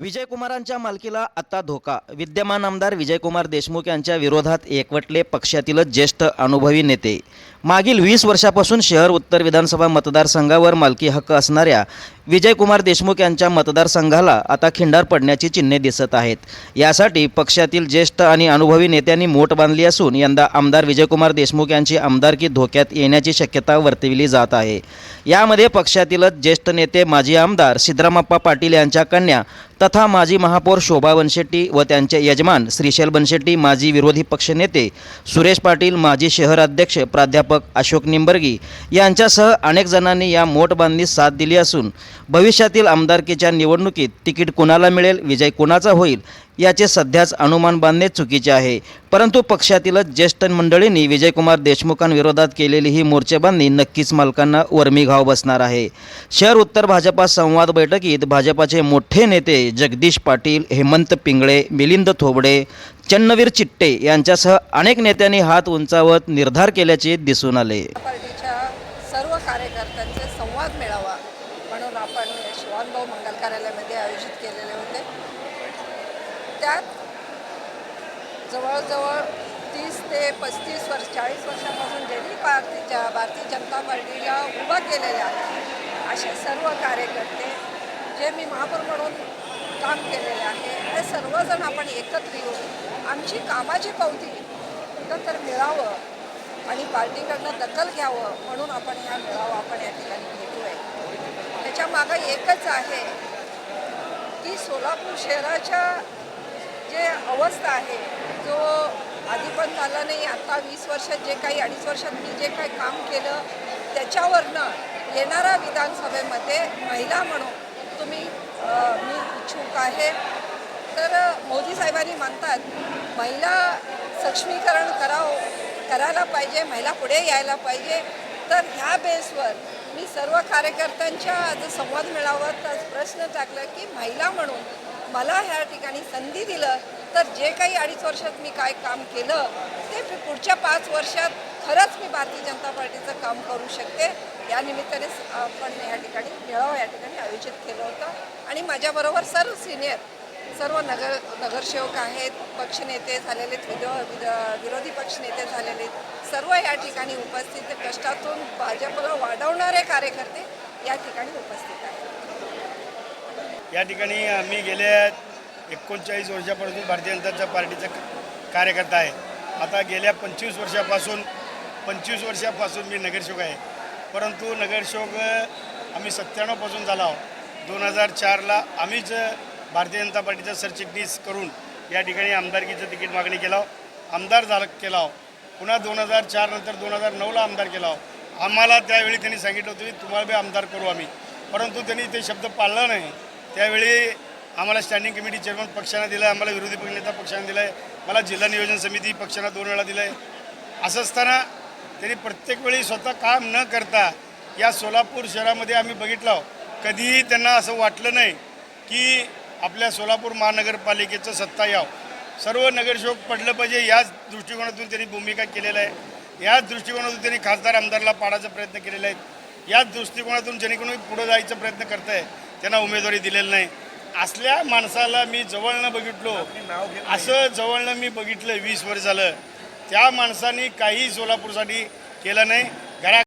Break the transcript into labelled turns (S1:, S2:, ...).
S1: विजयकुमारांच्या मालकीला आता धोका. विद्यमान आमदार विजयकुमार देशमुख यांच्या विरोधात एकवटले पक्षातीलच ज्येष्ठ अनुभवी नेते. मागील वीस वर्षापासून शहर उत्तर विधानसभा मतदारसंघावर मालकी हक्क असणाऱ्या विजयकुमार देशमुख यांच्या मतदारसंघाला आता खिंडार पडण्याची चिन्हे दिसत आहेत. यासाठी पक्षातील ज्येष्ठ आणि अनुभवी नेत्यांनी मोठ बांधली असून यंदा आमदार विजयकुमार देशमुख यांची आमदारकी धोक्यात येण्याची शक्यता वर्तविली जात आहे. यामध्ये पक्षातीलच ज्येष्ठ नेते माजी आमदार सिद्धरामप्पा पाटील यांच्या कन्या तथा माजी महापौर शोभा बनशेट्टी व त्यांचे यजमान श्रीशैल बनशेट्टी माजी विरोधी पक्षनेते सुरेश पाटील माजी शहर अध्यक्ष प्राध्यापक अशोक निंबर्गी यांच्यासह अनेक जणांनी या मोठबांधणीस साथ दिली असून भविष्यातील आमदारकीच्या निवडणुकीत तिकीट कुणाला मिळेल विजय कुणाचा होईल याचे सध्याच अनुमान बांधणे चुकीचे आहे. परंतु पक्षातीलच ज्येष्ठ मंडळींनी विजयकुमार देशमुखांविरोधात केलेली ही मोर्चेबांधणी नक्कीच मालकांना वर्मी घाव बसणार आहे. शहर उत्तर भाजपा संवाद बैठकीत भाजपाचे मोठे नेते जगदीश पाटील हेमंत पिंगळे मिलिंद थोबडे चन्नवीर चिट्टे यांच्यासह अनेक नेत्यांनी हात उंचावत निर्धार केल्याचे दिसून आले.
S2: पार्टीच्या सर्व कार्यकर्त्यांचे संवाद मिळावा म्हणून आपण शिवानभाऊ मंगल कार्यालयामध्ये आयोजित केलेले होते. त्यात जवळजवळ तीस ते पस्तीस वर्ष चाळीस वर्षापासून ज्यांनी पार्टीच्या भारतीय जनता पार्टीला उभं केलेले आहेत असे सर्व कार्यकर्ते जे मी महापौर म्हणून काम केलेले आहे ते सर्वजण आपण एकत्र येऊन आमची कामाची पावती कुठं तर मिळावं आणि पार्टीकडनं दखल घ्यावं म्हणून आपण ह्या मिळावं आपण या ठिकाणी घेतोय. त्याच्या मागं एकच आहे की सोलापूर शहराच्या जे अवस्था आहे जो आधी पण झाला नाही आता वीस वर्षात जे काही अडीच वर्षात मी जे काही काम केलं त्याच्यावरनं येणाऱ्या विधानसभेमध्ये महिला म्हणून तुम्ही मी इच्छुक आहे. तर मोदी साहेबांनी म्हणतात महिला सक्षमीकरण करावं करायला पाहिजे महिला पुढे यायला पाहिजे. तर ह्या बेसवर मी सर्व कार्यकर्त्यांच्या आज संवाद मिळावा तर प्रश्न टाकला की महिला म्हणून मला ह्या ठिकाणी संधी दिलं तर जे काही अडीच वर्षात मी काय काम केलं ते मी पुढच्या पाच वर्षात खरंच मी भारतीय जनता पार्टीचं काम करू शकते. या निमित्ताने आपण या ठिकाणी मेळावा या ठिकाणी आयोजित केलं होतं. आणि माझ्याबरोबर सर्व सिनियर सर्व नगर नगरसेवक आहेत पक्षनेते झालेले आहेत, विरो विरोधी पक्षनेते झालेले आहेत. सर्व या ठिकाणी उपस्थित कष्टातून भाजपला वाढवणारे कार्यकर्ते या ठिकाणी उपस्थित आहेत.
S3: या ठिकाणी आम्ही गेल्या एकोणचाळीस वर्षापासून भारतीय जनता पार्टीचा कार्यकर्ता आहे. आता गेल्या पंचवीस वर्षापासून पंचवीस वर्षापासून मी नगरसेवक आहे. परंतु नगरसेवक आम्ही सत्त्याण्णवपासून झालो आहोत. दोन हजार चारला आम्हीच भारतीय जनता पार्टीचा सरचिटणीस करून या ठिकाणी आमदारकीचं तिकीट मागणी केला आमदार झालं केला आहो. पुन्हा दोन हजार चार नंतर दोन हजार नऊला आमदार केला आम्हाला त्यावेळी त्यांनी सांगितलं होतं की तुम्हाला बी आमदार करू आम्ही. परंतु त्यांनी ते शब्द पाळला नाही. त्यावेळी आम्हाला स्टँडिंग कमिटी चेअरमन पक्षानं दिलं आहे आम्हाला विरोधी पक्षनेता पक्षानं दिलं आहे मला जिल्हा नियोजन समिती पक्षानं दोन वेळा दिलं आहे असं असताना त्यांनी प्रत्येक वेळी स्वतः काम न करता या सोलापूर शहरामध्ये आम्ही बघितलं आहोत कधीही त्यांना असं वाटलं नाही की आपल्या सोलापूर महानगरपालिकेचं सत्ता यावं. सर्व नगरसेवक पडलं पाहिजे याच दृष्टिकोनातून त्यांनी भूमिका केलेल्या आहे याच दृष्टिकोनातून त्यांनी खासदार आमदारला पाडायचा प्रयत्न केलेला आहे. याच दृष्टिकोनातून जेणेकरून पुढं जायचा प्रयत्न करत आहे त्यांना उमेदवारी दिलेली नाही. असल्या माणसाला मी जवळनं बघितलो. असं जवळनं मी बघितलं वीस वर्ष झालं. त्या माणसाने काही सोलापूरसाठी केलं नाही.